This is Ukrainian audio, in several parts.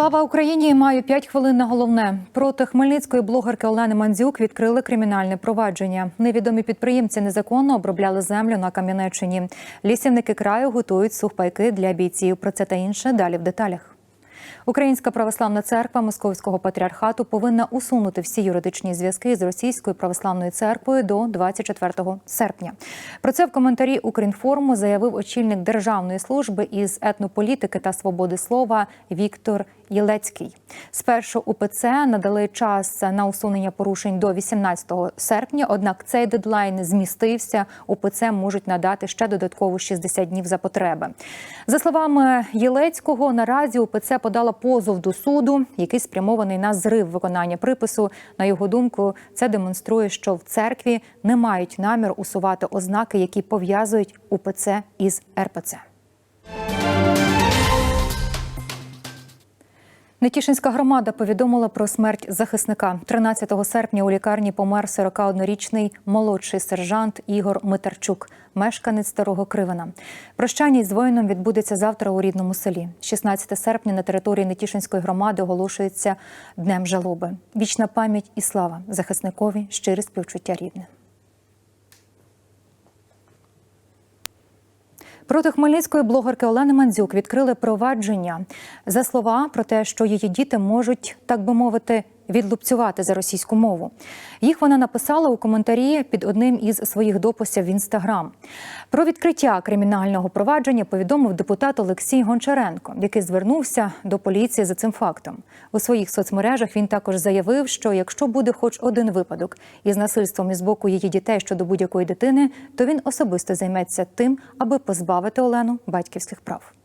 Слава Україні! Маю 5 хвилин на головне. Проти хмельницької блогерки Олени Мандзюк відкрили кримінальне провадження. Невідомі підприємці незаконно обробляли землю на Кам'янеччині. Лісівники краю готують сухпайки для бійців. Про це та інше далі в деталях. Українська православна церква Московського патріархату повинна усунути всі юридичні зв'язки з російською православною церквою до 24 серпня. Про це в коментарі Укрінформу заявив очільник державної служби із етнополітики та свободи слова Віктор Єлецький. Спершу УПЦ надали час на усунення порушень до 18 серпня. Однак цей дедлайн змістився. УПЦ можуть надати ще додатково 60 днів за потреби. За словами Єлецького, наразі УПЦ подала позов до суду, який спрямований на зрив виконання припису. На його думку, це демонструє, що в церкві не мають намір усувати ознаки, які пов'язують УПЦ із РПЦ. Нетішинська громада повідомила про смерть захисника. 13 серпня у лікарні помер 41-річний молодший сержант Ігор Митарчук, мешканець старого Кривина. Прощання із воїном відбудеться завтра у рідному селі. 16 серпня на території Нетішинської громади оголошується днем жалоби. Вічна пам'ять і слава захисникові, щире співчуття рідне. Проти хмельницької блогерки Олени Мандзюк відкрили провадження. За слова про те, що її діти можуть, так би мовити, відлупцювати за російську мову. Їх вона написала у коментарі під одним із своїх дописів в інстаграм. Про відкриття кримінального провадження повідомив депутат Олексій Гончаренко, який звернувся до поліції за цим фактом. У своїх соцмережах він також заявив, що якщо буде хоч один випадок із насильством із боку її дітей щодо будь-якої дитини, то він особисто займеться тим, аби позбавити Олену батьківських прав.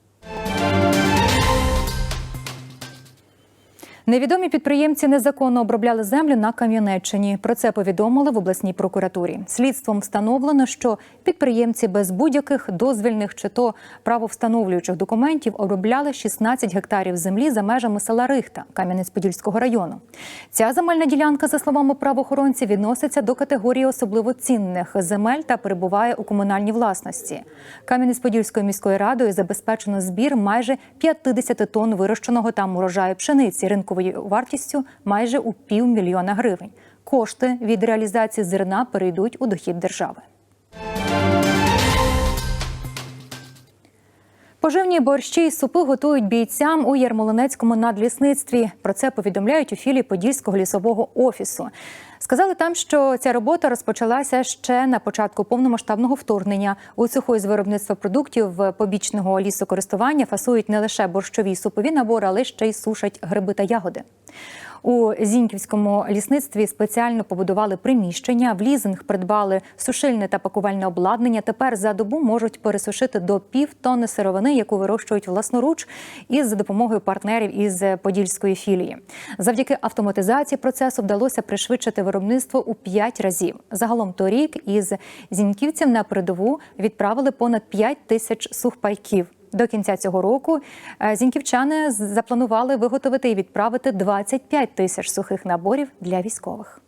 Невідомі підприємці незаконно обробляли землю на Кам'янеччині. Про це повідомили в обласній прокуратурі. Слідством встановлено, що підприємці без будь-яких дозвільних чи то правовстановлюючих документів обробляли 16 гектарів землі за межами села Рихта Кам'янець-Подільського району. Ця земельна ділянка, за словами правоохоронців, відноситься до категорії особливо цінних земель та перебуває у комунальній власності. Кам'янець-Подільською міською радою забезпечено збір майже 50 тонн вирощеного там урожаю пшениці ринку вартістю майже у півмільйона гривень. Кошти від реалізації зерна перейдуть у дохід держави. Поживні борщі і супи готують бійцям у Ярмолинецькому надлісництві. Про це повідомляють у філії Подільського лісового офісу. Сказали там, що ця робота розпочалася ще на початку повномасштабного вторгнення. У цеху з виробництва продуктів побічного лісокористування фасують не лише борщові супові набори, але ще й сушать гриби та ягоди. У Зіньківському лісництві спеціально побудували приміщення, в лізинг придбали сушильне та пакувальне обладнання. Тепер за добу можуть пересушити до пів тонни сировини, яку вирощують власноруч, із за допомогою партнерів із подільської філії. Завдяки автоматизації процесу вдалося пришвидшити виробництво у п'ять разів. Загалом торік із зіньківців на передову відправили понад 5 тисяч сухпайків. До кінця цього року зіньківчани запланували виготовити і відправити 25 тисяч сухих наборів для військових.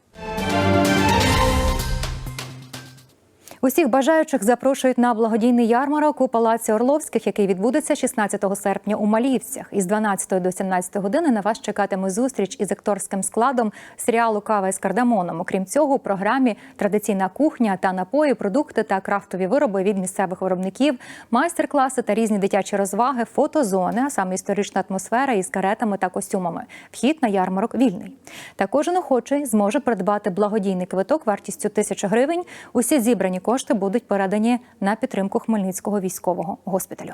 Усіх бажаючих запрошують на благодійний ярмарок у палаці Орловських, який відбудеться 16 серпня у Маліївцях. Із 12 до 17 години на вас чекатиме зустріч із акторським складом серіалу Кава із кардамоном. Окрім цього, у програмі традиційна кухня та напої, продукти та крафтові вироби від місцевих виробників, майстер-класи та різні дитячі розваги, фотозони, а саме історична атмосфера із каретами та костюмами. Вхід на ярмарок вільний. Та кожен охочий зможе придбати благодійний квиток вартістю 1000 гривень. Усі зібрані кошти будуть передані на підтримку Хмельницького військового госпіталю.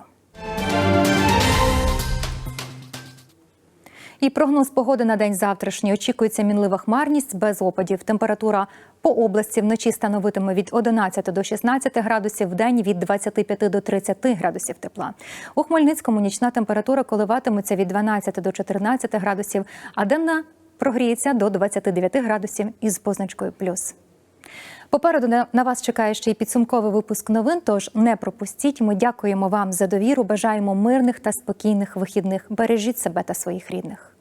І прогноз погоди на день завтрашній очікується мінлива хмарність без опадів. Температура по області вночі становитиме від 11 до 16 градусів, в день від 25 до 30 градусів тепла. У Хмельницькому нічна температура коливатиметься від 12 до 14 градусів, а денна прогріється до 29 градусів із позначкою плюс. Попереду на вас чекає ще й підсумковий випуск новин. Тож не пропустіть. Ми дякуємо вам за довіру. Бажаємо мирних та спокійних вихідних. Бережіть себе та своїх рідних.